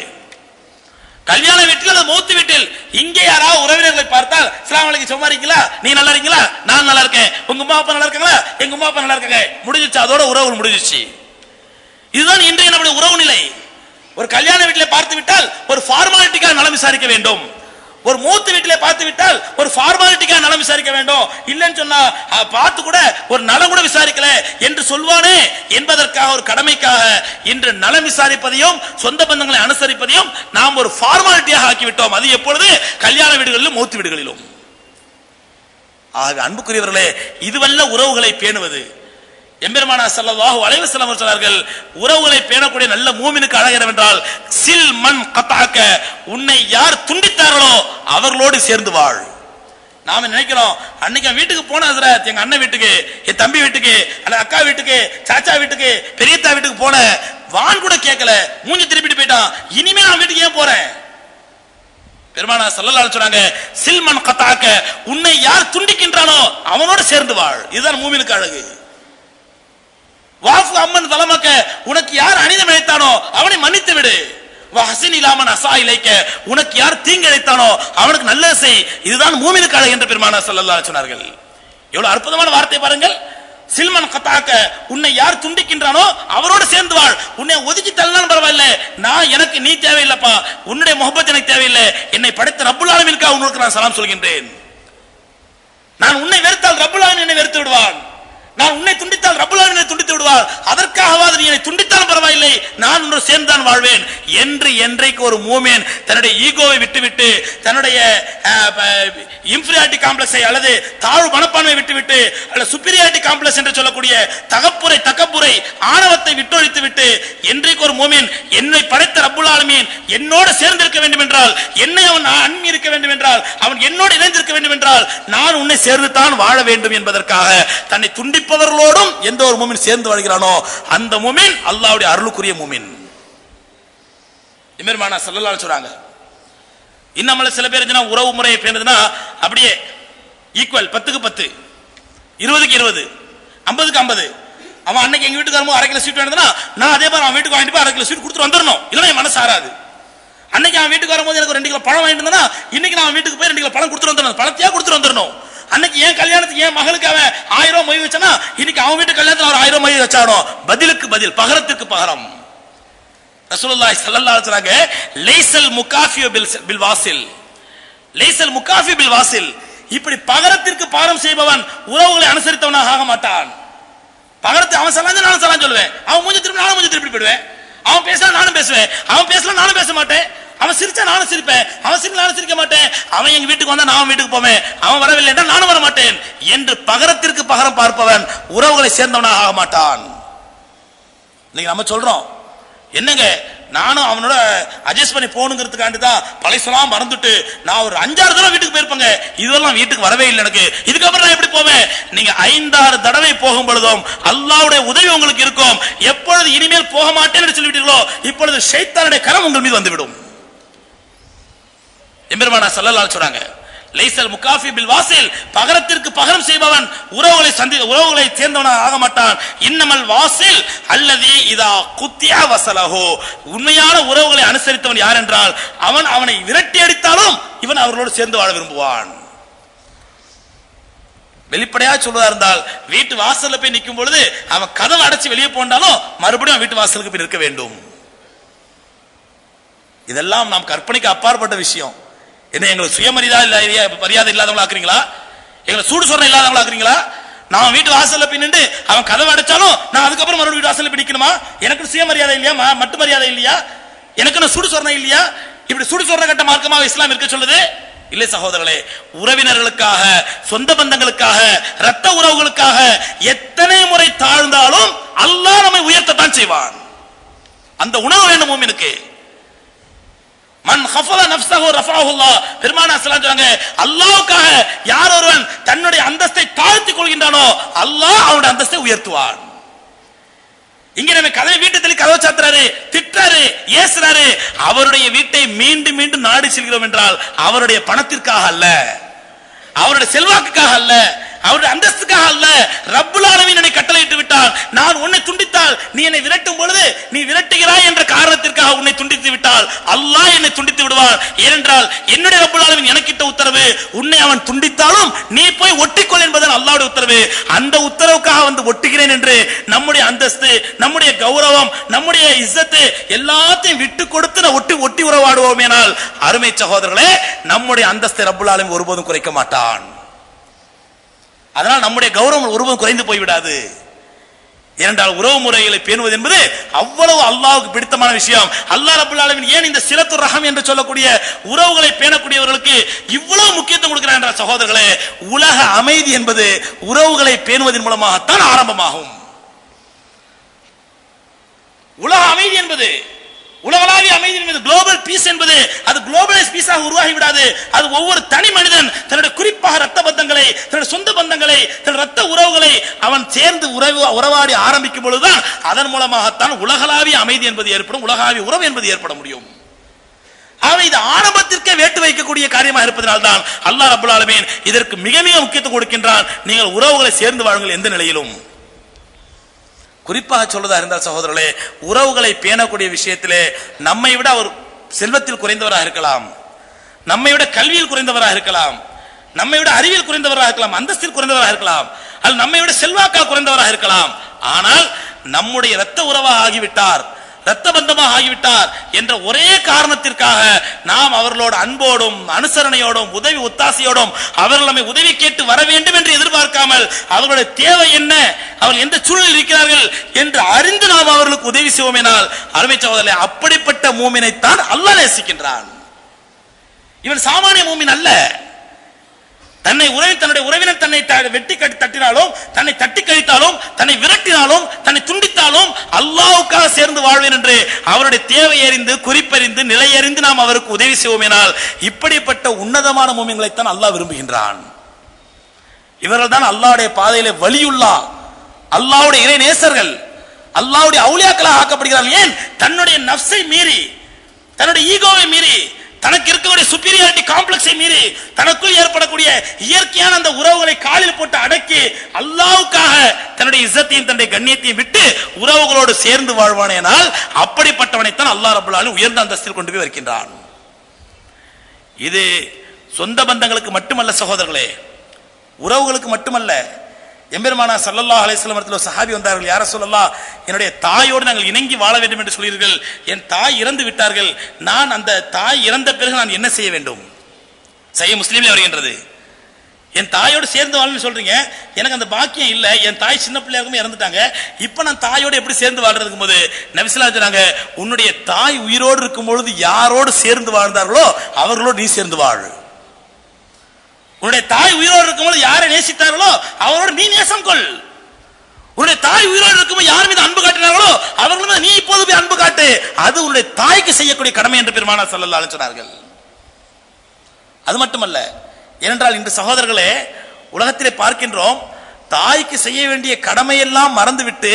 கல்யாண வீட்டில் அல்லது மூத்து வீட்டில் இங்கே யாராவது உறவினர்களை பார்த்தால் இஸ்லாம் அலைக்கு சும்மா இருக்கீங்களா? நீ நல்லா இருக்கீங்களா? நான் நல்லா இருக்கேன். உங்க அம்மா அப்பா நல்லா இருக்காங்களா? எங்க அம்மா அப்பா நல்லா இருக்காங்க. முடிஞ்சிச்சு அதோட உறவு முடிஞ்சிச்சு இதுதான் இன்றைய நம்முடைய உறவு நிலை. ஒரு கல்யாண வீட்டில் பார்த்து விட்டால் ஒரு ஃபார்மாலிட்டிக்காக நலம் விசாரிக்க வேண்டும். ஒரு மூத்து வீட்டிலே பார்த்து விட்டால் ஒரு ஃபார்மாலிட்டிக்காக நலம் விசாரிக்க வேண்டும். இல்லைன்னு சொன்னா பார்த்து கூட ஒரு நலம் கூட விசாரிக்கல என்று சொல்வானே என்பதற்காக ஒரு கடமைக்காக இன்று நலம் விசாரிப்பதையும் சொந்த பந்தங்களை அனுசரிப்பதையும் நாம் ஒரு ஃபார்மாலிட்டியாக ஆக்கிவிட்டோம். அது எப்பொழுது? கல்யாண வீடுகளிலும் மூத்து வீடுகளிலும். ஆக அன்புக்குரியவர்களே இதுவல்ல உறவுகளை பேணுவது. எம்பெருமானா செல்லவாக அலைஹி செல்லவர் சொன்னார்கள் உறவுகளை பேணக்கூடிய நல்ல மூமினுக்கு அழகிறவென்றால் என்றால் சில் மண் கத்தாக்க உன்னை யார் துண்டித்தார்களோ அவர்களோடு சேர்ந்து வாழ். நாம நினைக்கிறோம் அன்னைக்கு அவன் வீட்டுக்கு போன ஹசரத் எங்க அண்ணன் வீட்டுக்கு என் தம்பி வீட்டுக்கு அல்ல அக்கா வீட்டுக்கு சாச்சா வீட்டுக்கு பெரியத்தா வீட்டுக்கு போன வான் கூட கேட்கல மூஞ்சி திருப்பிட்டு போயிட்டான் இனிமே நான் வீட்டுக்கு ஏன் போறேன்? பெருமானா சல்லல்லாஹு சொன்னாங்க சில்மன் கத்தாக்க உன்னை யார் துண்டிக்கின்றானோ அவனோடு சேர்ந்து வாழ். இதுதான் மூமினுக்கு அழகு. வாஃபு அம்மன் தலமக்க உனக்கு யார் அனிதம் இழைத்தானோ அவனை மன்னித்து விடு. ஹசின் இல்லாமன் அசா இலைக்க உனக்கு யார் தீங்கு இழைத்தானோ அவனுக்கு நல்ல செய் இதுதான் மூமினுக்கு அழகு என்று பெருமானா சல்லல்லாஹு சொன்னார்கள். எவ்வளவு அற்புதமான வார்த்தை பாருங்கள். சில்மன் கத்தாக்க உன்னை யார் துண்டிக்கின்றானோ அவரோடு சேர்ந்து வாழ். உன்னை ஒதுக்கி தள்ளலாம் பரவாயில்ல. நான் எனக்கு நீ தேவையில்லைப்பா. உன்னுடைய முகப்பத் எனக்கு தேவையில்லை. என்னை படைத்த ரப்புல் ஆலமீனுக்காக உனக்கு நான் சலாம் சொல்கின்றேன். நான் உன்னை வெறுத்தால் ரப்புல் என்னை வெறுத்து விடுவான். நான் உன்னை துண்டித்தால் ரப்புல் துண்டித்து விடுவார். அதற்காகவாது நீ என்னை துண்டித்தாலும் பரவாயில்லை. நான் ஒன்று சேர்ந்தான் வாழ்வேன். என்று என்றைக்கு ஒரு மூமேன் தன்னுடைய ஈகோவை விட்டுவிட்டு தன்னுடைய இன்ஃபீரியாரிட்டி காம்ப்ளெக்ஸை அல்லது தாழ்வு மனப்பான்மை விட்டுவிட்டு அல்லது சுப்பீரியாரிட்டி காம்ப்ளெக்ஸ் என்று சொல்லக்கூடிய தகப்புரை தக்கப்புரை ஆணவத்தை விட்டொழித்து விட்டு என்றைக்கு ஒரு மூமேன் என்னை படைத்த ரப்புல் ஆலமீன் என்னோடு சேர்ந்திருக்க வேண்டும் என்றால் என்னை அவன் அன்பி இருக்க வேண்டும் என்றால் அவன் என்னோடு இணைந்திருக்க வேண்டும் என்றால் நான் உன்னை சேர்ந்து தான் வாழ வேண்டும் என்பதற்காக தன்னை துண்டிப்பவர்களோடும் எந்த ஒரு மூமின் சேர்ந்து வாழ்கிறானோ அந்த மூமின் அல்லாவுடைய அருளுக்குரிய மூமின். இமர்மானா செல்லலாம் சொல்றாங்க. இன்னமல சில பேர் உறவு முறையை பேணுதுன்னா அப்படியே ஈக்குவல் பத்துக்கு பத்து இருபதுக்கு இருபது ஐம்பதுக்கு ஐம்பது. அவன் அன்னைக்கு எங்க வீட்டுக்கு அரை கிலோ ஸ்வீட் வேணுதுன்னா நான் அதே மாதிரி அவன் வீட்டுக்கு வாங்கிட்டு போய் அரை கிலோ ஸ்வீட் கொடுத்துட்டு வந்துடணும். இல்லைன்னா என் மனசு ஆறாது. அன்னைக்கு அவன் வீட்டுக்கு வரும்போது எனக்கு ரெண்டு கிலோ பழம் வாங்கிட்டு இருந்தா இன்னைக்கு நான் அவன் வீட்டுக்கு போய் ரெண்டு கிலோ பழம் கொடுத்துட்டு வந்துடணும். பழத்தையா கொடுத்துட்டு வந்துடணும். அன்னைக்கு என் கல்யாணத்துக்கு என் மகளுக்கு அவன் ஆயிரம் ரூபாய் மொய் வச்சானா? இன்னைக்கு அவன் வீட்டு கல்யாணத்துல அவர் ஆயிரம் மொய் வச்சானோ? பதிலுக்கு பதில் பகரத்துக்கு பகரம். ரசூலுல்லாஹி ஸல்லல்லாஹு அலைஹி வஸல்லம் லைசல் முகாஃபியு பில் பில் வாசில் லைசல் முகாஃபி பில் வாசில் இப்படி பகரத்திற்கு பாரம் செய்பவன் உறவுகளை அனுசரித்தவனாக ஆக மாட்டான். பகரத்தை அவன் சலாஞ்சு நானும் சலாஞ்சு சொல்லுவேன். அவன் மூஞ்சி திருப்பி நானும் மூஞ்சி திருப்பி போயிடுவேன். அவன் பேசலாம் நானும் பேசுவேன். அவன் பேசலாம் நானும் பேச மாட்டேன். அவன் சிரிச்சா நானும் சிரிப்பேன். அவன் சிரிக்க நானும் சிரிக்க மாட்டேன். அவன் எங்க வீட்டுக்கு வந்தா நான் வீட்டுக்கு போவேன். அவன் வரவில்லை என்றால் நானும் வர மாட்டேன் என்று பகரத்திற்கு பகரம் பார்ப்பவன் உறவுகளை சேர்ந்தவனாக ஆக மாட்டான். இன்னைக்கு நம்ம சொல்றோம். என்னங்க? நானும் அவனோட அட்ஜஸ்ட் பண்ணி போகணுங்கிறதுக்காண்டி தான் பழசெல்லாம் மறந்துட்டு நான் ஒரு அஞ்சாறு தடவை வீட்டுக்கு போயிருப்பேங்க. இதெல்லாம் வீட்டுக்கு வரவே இல்லை எனக்கு. இதுக்கப்புறம் நான் எப்படி போவேன்? நீங்க ஐந்தாறு தடவை போகும் பொழுதும் அல்லாவுடைய உதவி உங்களுக்கு இருக்கும். எப்பொழுது இனிமேல் போக மாட்டேன் என்று சொல்லிவிட்டீர்களோ இப்பொழுது சைத்தானுடைய கரம் உங்கள் மீது வந்துவிடும். எம்பெருமானா சல்லல்லாஹு சொல்றாங்க லைசல் முகாஃபி பில் வாசில் பகரத்திற்கு பகரம் செய்பவன் உறவுகளை சந்தி உறவுகளை சேர்ந்தவனாக ஆக மாட்டான். இன்னமல் வாசில் அல்லது இதா குத்தியா வசலஹோ உண்மையான உறவுகளை அனுசரித்தவன் யார் என்றால் அவன் அவனை விரட்டி அடித்தாலும் இவன் அவர்களோடு சேர்ந்து வாழ விரும்புவான். வெளிப்படையா சொல்வதா இருந்தால் வீட்டு வாசல்ல போய் நிற்கும் பொழுது அவன் கதவை அடைச்சு வெளியே போனாலும் மறுபடியும் வீட்டு வாசலுக்கு போய் நிற்க வேண்டும். இதெல்லாம் நாம் கற்பனைக்கு அப்பாற்பட்ட விஷயம். என்ன எங்களுக்கு சுயமரியாதை இல்லை மரியாதை இல்லாதவங்களா ஆக்குறீங்களா எங்களை சூடு சொரணை இல்லாதவங்களா ஆக்குறீங்களா நான் வீட்டு வாசல்ல போய் அவன் கதவை அடைச்சாலும் நான் அதுக்கப்புறம் மறுபடியும் வீட்டு வாசல்ல பிடிக்கணுமா எனக்கு சுயமரியாதை இல்லையா? மட்டு மரியாதை இல்லையா? எனக்கு நான் சுடு சொரணை இல்லையா? இப்படி சுடு சொரண கட்ட மார்க்கமாக இஸ்லாம் இருக்க சொல்லுது? இல்லை சகோதரர்களே உறவினர்களுக்காக சொந்த பந்தங்களுக்காக ரத்த உறவுகளுக்காக எத்தனை முறை தாழ்ந்தாலும் அல்லாஹ் நம்மை உயர்த்தத்தான் செய்வான். அந்த உணவு வேண்டும் எனக்கு மன் ஹஃபல நஃப்ஸஹு ரஃபஅஹுல்லாஹ் பெருமானா ஸல்லல்லாஹு சொல்றாங்க அல்லாஹ்வுக்காக யார் ஒருவன் தன்னுடைய அந்தஸ்தை தாழ்த்திக் கொள்கின்றானோ அல்லாஹ் அவனுடைய அந்தஸ்தை உயர்த்துவான். இங்க நம்ம கதவை வீட்டு தள்ளி கதவை சாத்துறாரு திட்டுறாரு ஏசுறாரு. அவருடைய வீட்டை மீண்டும் மீண்டும் நாடி செல்கிறோம் என்றால் அவருடைய பணத்திற்காக அல்ல அவருடைய செல்வாக்குக்காக அல்ல அவருடைய அந்தஸ்துக்காக அல்ல ரப்புல் என்னை கட்டளையிட்டு விட்டால் நான் உன்னை துண்டித்தால் நீ என்னை விரட்டும் பொழுது நீ விரட்டுகிறாய் என்ற காரணத்திற்காக உன்னை துண்டித்து விட்டால் அல்லாஹ் என்னை துண்டித்து விடுவார். ஏனென்றால் என்னுடைய ரப்புல் ஆலமீன் எனக்கிட்ட உத்தரவு உன்னை அவன் துண்டித்தாலும் நீ போய் ஒட்டிக்கொள் என்பதன் அல்லாவுடைய உத்தரவு. அந்த உத்தரவுக்காக வந்து ஒட்டுகிறேன் என்று நம்முடைய அந்தஸ்து நம்முடைய கௌரவம் நம்முடைய இஸ்ஸத்து எல்லாத்தையும் விட்டு கொடுத்து நான் ஒட்டி ஒட்டி உறவாடுவோம் எனால் அருமை சகோதரர்களே நம்முடைய அந்தஸ்து ரப்புல் ஒருபோதும் குறைக்க மாட்டான். அதனால் நம்முடைய கௌரவம் உருவம் குறைந்து போய்விடாது. ஏனென்றால் உறவு முறைகளை பேணுவது என்பது அவ்வளவு அல்லாவுக்கு பிடித்தமான விஷயம். அல்லாஹ் ரப்பல் ஆலமீன் ஏன் இந்த சிலத்து ரகம் என்று சொல்லக்கூடிய உறவுகளை பேணக்கூடியவர்களுக்கு இவ்வளவு முக்கியத்துவம் கொடுக்கிறார் என்ற சகோதரர்களே. உலக அமைதி என்பது உறவுகளை பேணுவதன் மூலமாகத்தான் ஆரம்பமாகும். உலக அமைதி என்பது உலகளாவிய அமைதி என்பது குளோபல் பீஸ் என்பது அது குளோபலைஸ் பீஸாக உருவாகி விடாது அது ஒவ்வொரு தனி மனிதன் தன்னுடைய குறிப்பாக ரத்த பந்தங்களை தன்னுடைய சொந்த பந்தங்களை தன் ரத்த உறவுகளை அவன் சேர்ந்து உறவு உறவாடி ஆரம்பிக்கும் பொழுதுதான் அதன் மூலமாகத்தான் உலகளாவிய அமைதி என்பது ஏற்படும் உலகளாவிய உறவு என்பது ஏற்பட முடியும். ஆகவே இது ஆரம்பத்திற்கே வேட்டு வைக்கக்கூடிய காரியமாக இருப்பதனால்தான் அல்லாஹ் அபுல்லாலுமே இதற்கு மிக மிக முக்கியத்துவம் கொடுக்கின்றான். நீங்கள் உறவுகளை சேர்ந்து வாழுங்கள் எந்த நிலையிலும். குறிப்பாக சொல்வதா இருந்தால் சகோதரர்களே உறவுகளை பேணக்கூடிய விஷயத்திலே நம்மை விட அவர் செல்வத்தில் குறைந்தவராக இருக்கலாம். நம்மை விட கல்வியில் குறைந்தவராக இருக்கலாம். நம்மை விட அறிவியல் குறைந்தவராக இருக்கலாம். அந்தஸ்தில் குறைந்தவராக இருக்கலாம். அல்லது நம்மை விட செல்வாக்கால் குறைந்தவராக இருக்கலாம். ஆனால் நம்முடைய இரத்த உறவாக ஆகிவிட்டார் இரத்த பந்தமாக ஆகிவிட்டார் என்ற ஒரே காரணத்திற்காக நாம் அவர்களோட அன்போடும் அனுசரணையோடும் உதவி ஒத்தாசையோடும் அவர்கள் நம்மை உதவி கேட்டு வர வேண்டும் என்று எதிர்பார்க்காமல் அவர்களுடைய தேவை என்ன அவர்கள் எந்த சூழலில் இருக்கிறார்கள் என்று அறிந்து நாம் அவர்களுக்கு உதவி செய்வோமேனால் அருமை சகோதரே அப்படிப்பட்ட மூமினைத்தான் அல்லாஹ் நேசிக்கின்றான். இவன் சாமானிய மூமின் அல்ல. தன்னை உறவி தன்னுடைய உறவினர் தன்னை த- வெட்டி கட்டி தட்டினாலும் தன்னை தட்டி கழித்தாலும் தன்னை விரட்டினாலும் தன்னை துண்டித்தாலும் அல்லாவுக்காக சேர்ந்து வாழ்வேன் என்று அவருடைய தேவை அறிந்து குறிப்பறிந்து நிலையறிந்து நாம் அவருக்கு உதவி செய்வோமேனால் இப்படிப்பட்ட உன்னதமான மூமியங்களைத்தான் அல்லாஹ் விரும்புகின்றான். இவர்கள் தான் அல்லாவுடைய பாதையிலே வலியுள்ளா அல்லாவுடைய இறை நேசர்கள் அல்லாஹ்வுடைய அவுளியாக்களாக ஆக்கப்படுகிறார்கள். ஏன்? தன்னுடைய நப்சை மீறி தன்னுடைய ஈகோவை மீறி தனக்கு இருக்கக்கூடிய சுப்பீரியாரிட்டி காம்ப்ளெக்ஸை மீறி தனக்குள் ஏற்படக்கூடிய இயற்கையான அந்த உறவுகளை காலில் போட்டு அடக்கி அல்லாவுக்காக தன்னுடைய இஸ்ஸத்தையும் தன்னுடைய கண்ணியத்தையும் விட்டு உறவுகளோடு சேர்ந்து வாழ்வானேனால் அப்படிப்பட்டவனைத்தான் அல்லாஹ் ரபுல்லாலும் உயர்ந்த அந்தஸ்தில் கொண்டு போய் வருகின்றான். இது சொந்த பந்தங்களுக்கு மட்டுமல்ல சகோதரர்களே உறவுகளுக்கு மட்டுமல்ல எம்பெருமானா சல்லல்லா அலைஹி இடத்துல சஹாபி வந்தார்கள். யார சொல்லலாம் என்னுடைய தாயோடு நாங்கள் இணங்கி வாழ வேண்டும் என்று சொல்கிறீர்கள். என் தாய் இறந்து விட்டார்கள். நான் அந்த தாய் இறந்த பிறகு நான் என்ன செய்ய வேண்டும்? செய்ய முஸ்லீம்ல வருகின்றது. என் தாயோடு சேர்ந்து வாழணும்னு சொல்றீங்க. எனக்கு அந்த பாக்கியம் இல்லை. என் தாய் சின்ன பிள்ளையா இறந்துட்டாங்க. இப்போ நான் தாயோடு எப்படி சேர்ந்து வாழ்றதுக்கு போது? நபிசுல்லா சொன்னாங்க உன்னுடைய தாய் உயிரோடு இருக்கும் பொழுது யாரோடு சேர்ந்து வாழ்ந்தார்களோ அவர்களோடு நீ சேர்ந்து வாழு. உன்னுடைய தாய் உயிரோடு இருக்கும்போது யாரை நேசித்தார்களோ அவரோடு நீ நேசம் கொள் உன்னுடைய தாய் உயிரோடு இருக்கும்போது யார் மீது அன்பு காட்டினார்களோ அவர்கள் மீது நீ இப்போது போய் அன்பு காட்டு. அது உன்னுடைய தாய்க்கு செய்யக்கூடிய கடமை என்று பெருமானா சொல்லலாம் சொன்னார்கள். அது மட்டுமல்ல ஏனென்றால் இன்று சகோதரர்களே உலகத்திலே பார்க்கின்றோம் தாய்க்கு செய்ய வேண்டிய கடமையெல்லாம் மறந்துவிட்டு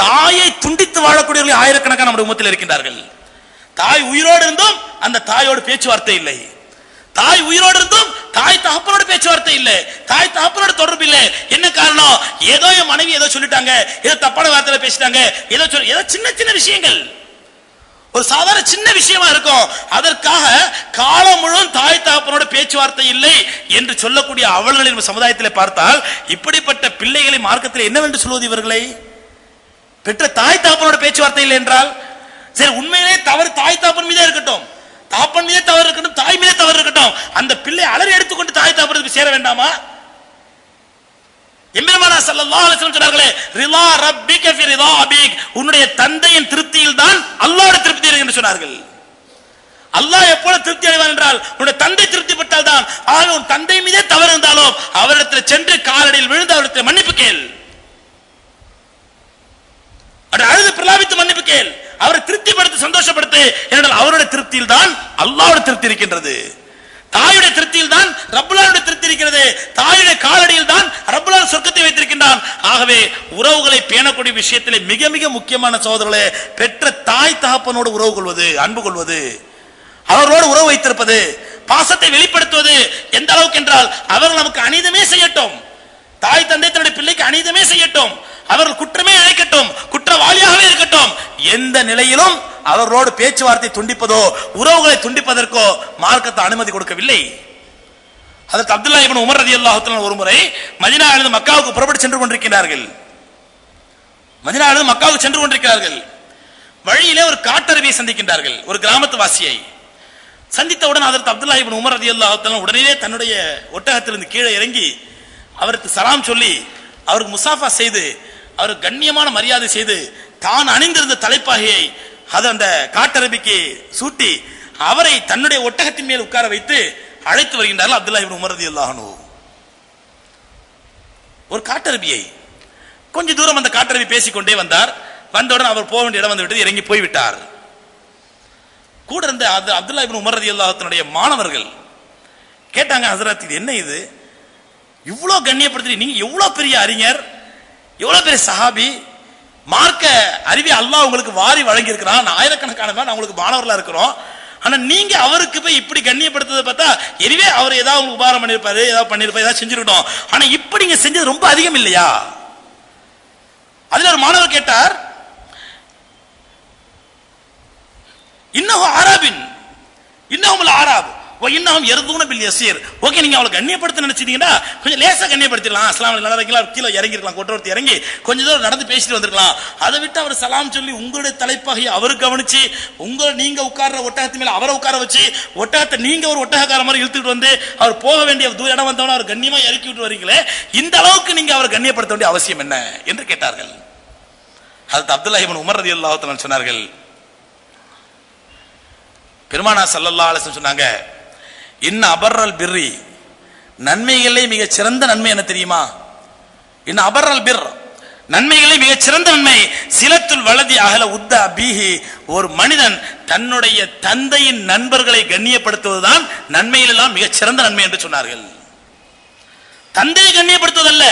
தாயை துண்டித்து வாழக்கூடியவர்கள் ஆயிரக்கணக்கான நம்முடைய உமத்தில் இருக்கின்றார்கள். தாய் உயிரோடு இருந்தும் அந்த தாயோடு பேச்சுவார்த்தை இல்லை. தாய் உயிரோடு இருந்தும் தாய் தகப்பனோட பேச்சுவார்த்தை இல்லை. தாய் தகப்பனோட தொடர்பு இல்லை. என்ன காரணம்? ஏதோ என் மனைவி ஏதோ சொல்லிட்டாங்க. ஏதோ தப்பான வார்த்தையில பேசிட்டாங்க. ஏதோ சொல் ஏதோ சின்ன சின்ன விஷயங்கள். ஒரு சாதாரண சின்ன விஷயமா இருக்கும். அதற்காக காலம் முழுவதும் தாய் தகப்பனோட பேச்சுவார்த்தை இல்லை என்று சொல்லக்கூடிய அவல்களை நம்ம சமுதாயத்தில் பார்த்தால் இப்படிப்பட்ட பிள்ளைகளை மார்க்கத்தில் என்னவென்று சொல்வது இவர்களை? பெற்ற தாய் தகப்பனோட பேச்சுவார்த்தை இல்லை என்றால் சரி உண்மையிலே தவறு தாய் தகப்பன் மீதே இருக்கட்டும். தாப்பன்லயே தவறு இருக்கட்டும் தாய்மையே தவறு இருக்கட்டும். அந்த பிள்ளை அலறி எடுத்துக்கொண்டு தாய் தகப்பனுக்கு சேர வேண்டாமா? எம்பெருமானா ஸல்லல்லாஹு அலைஹி வஸல்லம் சொன்னார்களே ரிலா ரப்பிக ஃபி ரிலா அபிக். உன்னுடைய தந்தையின் திருப்தியில் தான் அல்லாஹ்வுடைய திருப்தி என்று சொன்னார்கள். அல்லாஹ் எப்போது திருப்தி அடைவான் என்றால் உன்னுடைய தந்தை திருப்தி பட்டால் தான். ஆக உன் தந்தை மீதே தவறு இருந்தாலும் அவரிடத்தில் சென்று காலடியில் விழுந்து அவரிடத்தில் மன்னிப்பு கேள். அட அழுது பிரலாபித்து மன்னிப்பு கேள். அவரை திருப்திப்படுத்தி சந்தோஷப்படுத்து ஏனென்றால் அவருடைய திருப்தியில் தான் அல்லாவோட திருப்தி இருக்கின்றது. தாயுடைய திருப்தியில் தான் ரப்புலானுடைய திருப்தி இருக்கிறது. தாயுடைய காலடியில் தான் ரப்புலான் சொர்க்கத்தை வைத்திருக்கின்றான். ஆகவே உறவுகளை பேணக்கூடிய விஷயத்திலே மிக மிக முக்கியமான சோதரர்களே பெற்ற தாய் தகப்பனோடு உறவு கொள்வது அன்பு கொள்வது அவர்களோடு உறவு வைத்திருப்பது பாசத்தை வெளிப்படுத்துவது எந்த அளவுக்கு என்றால் அவர்கள் நமக்கு அநீதமே செய்யட்டும். தாய் தந்தை தன்னுடைய பிள்ளைக்கு அநீதமே செய்யட்டும். அவர்கள் குற்றமே அழைக்கட்டும் குற்றவாளியாகவே இருக்கட்டும். எந்த நிலையிலும் அவர்களோடு பேச்சுவார்த்தை துண்டிப்பதோ உறவுகளை துண்டிப்பதற்கோ மார்க்கத்தை அனுமதி கொடுக்கவில்லை. அதற்கு அப்துல்லா இவன் உமர் ரலியல்லாஹு ஒரு முறை மதினாவிலிருந்து மக்காவுக்கு புறப்பட்டு சென்று கொண்டிருக்கிறார்கள். மதினாவிலிருந்து மக்காவுக்கு சென்று கொண்டிருக்கிறார்கள். வழியிலே ஒரு காட்டருவியை சந்திக்கின்றார்கள் ஒரு கிராமத்து வாசியை சந்தித்தவுடன் அதற்கு அப்துல்லா இபின் உமர் ரலியல்லாஹு உடனே தன்னுடைய ஒட்டகத்திலிருந்து கீழே இறங்கி அவருக்கு சலாம் சொல்லி அவருக்கு முசாஃபா செய்து அவர் கண்ணியமான மரியாதை செய்து தான் அணிந்திருந்த தலைப்பாகையை அது அந்த காட்டரபிக்கு சூட்டி அவரை தன்னுடைய ஒட்டகத்தின் மேல் உட்கார வைத்து அழைத்து வருகின்றார்கள் அப்துல்லா இவன் உமரதி அல்லாஹனு ஒரு காட்டரபியை கொஞ்ச தூரம் அந்த காட்டரபி பேசிக்கொண்டே வந்தார். வந்தவுடன் அவர் போக வேண்டிய இடம் வந்துவிட்டது இறங்கி போய்விட்டார். கூட இருந்த அது அப்துல்லா இபின் உமரதி அல்லாஹத்தினுடைய மாணவர்கள் கேட்டாங்க ஹசரத் இது என்ன இது? இவ்வளோ கண்ணியப்படுத்தி நீங்க எவ்வளவு பெரிய அறிஞர் எவ்வளவு பெரிய சஹாபி? மார்க்க அறிவி அல்லாஹ் உங்களுக்கு வாரி வழங்கி இருக்கிறான் ஆயிரக்கணக்கான பேர் உங்களுக்கு மாணவர்களா இருக்கிறோம். ஆனா நீங்க அவருக்கு போய் இப்படி கண்ணியப்படுத்துறதை பார்த்தா எனவே அவர் ஏதாவது உங்களுக்கு உபாரம் பண்ணிருப்பாரு ஏதாவது பண்ணிருப்பாரு ஏதாவது செஞ்சிருக்கட்டும். ஆனா இப்படி நீங்க செஞ்சது ரொம்ப அதிகம் இல்லையா? அதுல ஒரு மாணவர் கேட்டார் இன்னும் ஆராபின் இன்னும் ஆராபு. இன்னும் எருதூன பில் எசீர் ஓகே நீங்க அவளை கண்ணியப்படுத்த நினைச்சிட்டீங்கன்னா கொஞ்சம் லேசா கண்ணியப்படுத்திடலாம். அஸ்லாம் நல்லா கீழே இறங்கிருக்கலாம் கொட்டோர்த்தி இறங்கி கொஞ்ச தூரம் நடந்து பேசிட்டு வந்திருக்கலாம். அதை விட்டு அவர் சலாம் சொல்லி உங்களுடைய தலைப்பாகி அவர் கவனிச்சு உங்க நீங்க உட்கார்ற ஒட்டகத்து மேல அவரை உட்கார வச்சு ஒட்டகத்தை நீங்க ஒரு ஒட்டகக்கார மாதிரி இழுத்துட்டு வந்து அவர் போக வேண்டிய தூர இடம் வந்தவன அவர் கண்ணியமா இறக்கி விட்டு வரீங்களே இந்த அளவுக்கு நீங்க அவர் கண்ணியப்படுத்த வேண்டிய அவசியம் என்ன என்று கேட்டார்கள். அது அப்துல்லா இப்னு உமர் ரதி தஆலா சொன்னார்கள். பெருமானா சல்லல்லா ஆலோசனை சொன்னாங்க இன்ன அபர்ரல் பிர்ரி. நன்மைகளே மிக சிறந்த நன்மை என்ன தெரியுமா? இன்ன அபர்ரல் பிர் நன்மைகளே மிக சிறந்த நன்மை. சிலத்துள் வலதி அகல உத்த பீஹி. ஒரு மனிதன் தன்னுடைய தந்தையின் நண்பர்களை கண்ணியப்படுத்துவதுதான் நன்மையிலெல்லாம் மிக சிறந்த நன்மை என்று சொன்னார்கள். தந்தையை கண்ணியப்படுத்துவதல்ல.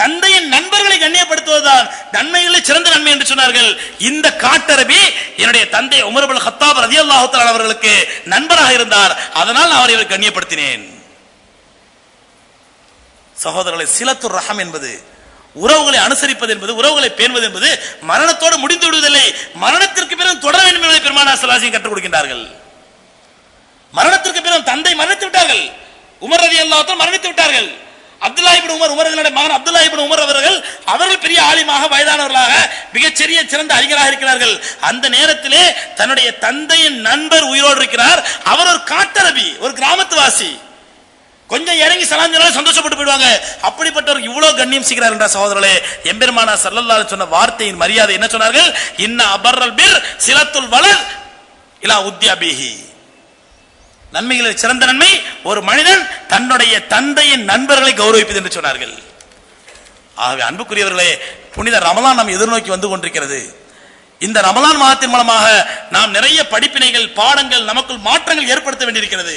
தந்தையின் நண்பர்களை கண்ணியப்படுத்துவதுதான் நன்மைகளை சிறந்த நன்மை என்று சொன்னார்கள். இந்த காட்டரபி என்னுடைய தந்தை உமர்புல் ஹத்தாப் ரதி அல்லாஹுத்தான் அவர்களுக்கு நண்பராக இருந்தார். அதனால் நான் அவரை கண்ணியப்படுத்தினேன். சகோதரர்களை சிலத்துர் ரகம் என்பது உறவுகளை அனுசரிப்பது என்பது உறவுகளை பேணுவது என்பது மரணத்தோடு முடிந்து விடுவதில்லை. மரணத்திற்கு பிறகு தொடர வேண்டும் என்பதை பெருமானா சலாசியம் கற்றுக் கொடுக்கின்றார்கள். மரணத்திற்கு பிறகு தந்தை மரணித்து விட்டார்கள். உமர் ரதி அல்லாஹ் மரணித்து விட்டார்கள். அப்துல்லா இப்னு உமர் உமர்களுடைய மகன் அப்துல்லா இப்னு உமர் அவர்கள் அவர்கள் பெரிய ஆலிமாக வயதானவர்களாக மிகச்சிறிய சிறந்த அறிஞராக இருக்கிறார்கள். அந்த நேரத்திலே தன்னுடைய தந்தையின் நண்பர் உயிரோடு இருக்கிறார். அவர் ஒரு காட்டரபி ஒரு கிராமத்துவாசி. கொஞ்சம் இறங்கி சலாம் சந்தோஷப்பட்டு போயிடுவாங்க. அப்படிப்பட்டவர் இவ்வளவு கண்ணியம் செய்கிறார் என்ற சகோதரர்களே. எம்பெருமானா சல்லல்லாஹு சொன்ன வார்த்தையின் மரியாதை என்ன சொன்னார்கள்? இன்ன அபர்ரல் பிர் சிலத்துல் வளர் இலா உத்யாபிஹி நன்மைகளில் சிறந்த நன்மை ஒரு மனிதன் தன்னுடைய தந்தையின் நண்பர்களை கௌரவிப்பது என்று சொன்னார்கள். ஆகவே அன்புக்குரியவர்களே புனித ரமலான் நாம் எதிர்நோக்கி வந்து கொண்டிருக்கிறது. இந்த ரமலான் மாதத்தின் மூலமாக நாம் நிறைய படிப்பினைகள் பாடங்கள் நமக்குள் மாற்றங்கள் ஏற்படுத்த வேண்டியிருக்கிறது.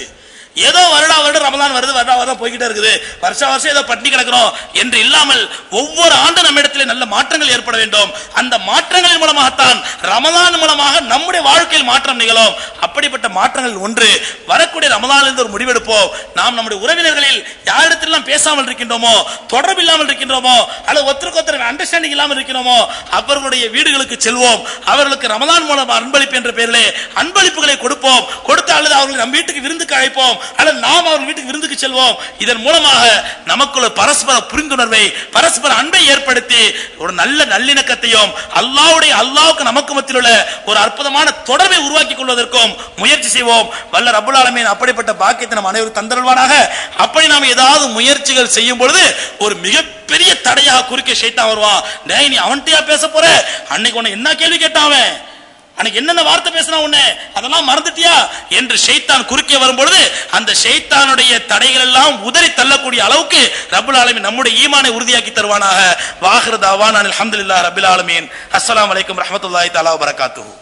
ஏதோ வருடா வருடம் ரமதான் வருது வருடா வருடம் போய்கிட்டே இருக்குது. வருஷ வருஷம் ஏதோ பட்டினி கிடக்கிறோம் என்று இல்லாமல் ஒவ்வொரு ஆண்டும் நம்மிடத்தில் நல்ல மாற்றங்கள் ஏற்பட வேண்டும். அந்த மாற்றங்களின் மூலமாகத்தான் ரமதான் மூலமாக நம்முடைய வாழ்க்கையில் மாற்றம் நிகழும். அப்படிப்பட்ட மாற்றங்கள் ஒன்று. வரக்கூடிய ரமதானிலிருந்து ஒரு முடிவெடுப்போம். நாம் நம்முடைய உறவினர்களில் யாரிடத்திலாம் பேசாமல் இருக்கின்றோமோ தொடர்பு இல்லாமல் இருக்கின்றோமோ அல்லது ஒருத்தருக்கு ஒருத்தர் அண்டர்ஸ்டாண்டிங் இல்லாமல் இருக்கிறோமோ அவர்களுடைய வீடுகளுக்கு செல்வோம். அவர்களுக்கு ரமதான் மூலம் அன்பளிப்பு என்ற பெயரிலே அன்பளிப்புகளை கொடுப்போம். கொடுத்த அல்லது அவர்களை நம் வீட்டுக்கு விருந்துக்கு அழைப்போம். அல்லது நாம் அவர்கள் வீட்டுக்கு விருந்துக்கு செல்வோம். இதன் மூலமாக நமக்குள்ள பரஸ்பர புரிந்துணர்வை பரஸ்பர அன்பை ஏற்படுத்தி ஒரு நல்ல நல்லிணக்கத்தையும் அல்லாவுடைய அல்லாவுக்கு நமக்கு மத்தியில் உள்ள ஒரு அற்புதமான தொடர்பை உருவாக்கி கொள்வதற்கும் முயற்சி செய்வோம். வல்ல ரபுல் ஆலமீன் அப்படிப்பட்ட பாக்கியத்தை நம் அனைவரும் தந்தருள்வானாக. அப்படி நாம் ஏதாவது முயற்சிகள் செய்யும் பொழுது ஒரு மிகப்பெரிய தடையாக குறுக்கே ஷைத்தான் வருவான். டேய் நீ அவன்கிட்டயா பேச போற? அன்னைக்கு உன்னை என்ன கேள்வி கேட்டாவன் அன்னைக்கு என்னென்ன வார்த்தை பேசினா உன்னை? அதெல்லாம் மறந்துட்டியா? என்று ஷைத்தான் குறுக்கே வரும்பொழுது அந்த ஷைத்தானுடைய தடைகள் எல்லாம் உதறி தள்ளக்கூடிய அளவுக்கு ரபுல் ஆலமின் நம்முடைய ஈமானை உறுதியாக்கி தருவானாக. வாஹிர் தாவான் அல்ஹம்துலில்லாஹ் ரபில் ஆலமீன். அஸ்லாம் வலைக்கம் ரஹ்மத்துல்லாஹி தஆலா வரகாத்து